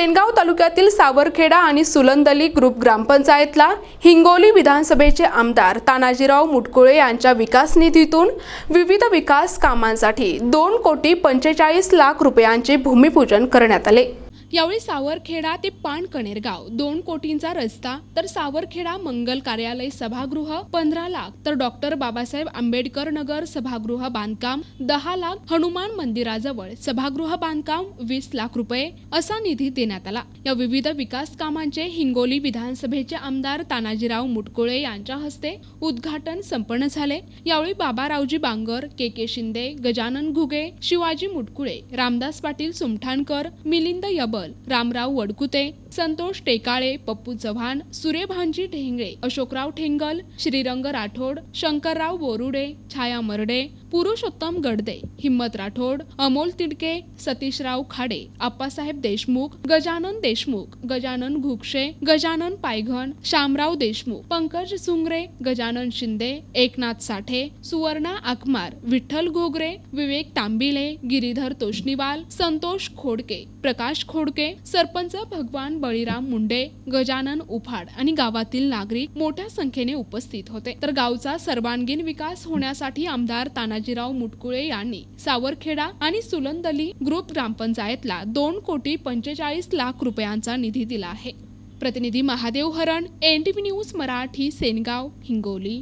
सेनगाव तालुक्यातील सावरखेडा आणि सुलंदली ग्रुप ग्रामपंचायतला हिंगोली विधानसभेचे आमदार तानाजीराव मुटकुळे यांच्या विकास निधीतून विविध विकास कामांसाठी दोन कोटी पंचेचाळीस लाख रुपयांचे भूमिपूजन करण्यात आले. यावेळी सावरखेडा ते पाणकणेरगाव दोन कोटींचा रस्ता तर सावरखेडा मंगल कार्यालय सभागृह पंधरा लाख तर डॉक्टर बाबासाहेब आंबेडकर नगर सभागृह बांधकाम दहा लाख हनुमान मंदिराजवळ सभागृह बांधकाम वीस लाख रुपये असा निधी देण्यात आला. या विविध विकास कामांचे हिंगोली विधानसभेचे आमदार तानाजीराव मुटकुळे यांच्या हस्ते उद्घाटन संपन्न झाले. यावेळी बाबारावजी बांगर के के शिंदे गजानन घुगे शिवाजी मुटकुळे रामदास पाटील सुमठाणकर मिलिंद रामराव वडकुते संतोष टेकाळे पप्पू चव्हाण सूर्यभानजी ढेंगळे अशोकराव ठेंगल श्रीरंग राठोड शंकरराव बोरुडे छाया मर्डे पुरुषोत्तम गडदे हिम्मत राठोड अमोल तिडके सतीशराव खाडे आप्पासाहेब देशमुख गजानन देशमुख गजानन घुगशे गजानन पायघन शामराव देशमुख पंकज सुंगरे गजानन शिंदे एकनाथ साठे सुवर्णा आकमार विठ्ठल घोगरे विवेक तांबिले गिरीधर तोष्णीवाल संतोष खोडके प्रकाश खोडके सरपंच भगवान बळीराम मुंडे गजानन उफाड आणि गावातील नागरिक मोठ्या संख्येने उपस्थित होते. तर गावचा सर्वांगीण विकास होण्यासाठी आमदार तानाजीराव मुटकुळे यांनी सावरखेडा आणि सुलंदली ग्रुप ग्रामपंचायतला दोन कोटी पंचेचाळीस लाख रुपयांचा निधी दिला आहे. प्रतिनिधी महादेव हरण एनटीव्ही न्यूज मराठी सेनगाव हिंगोली.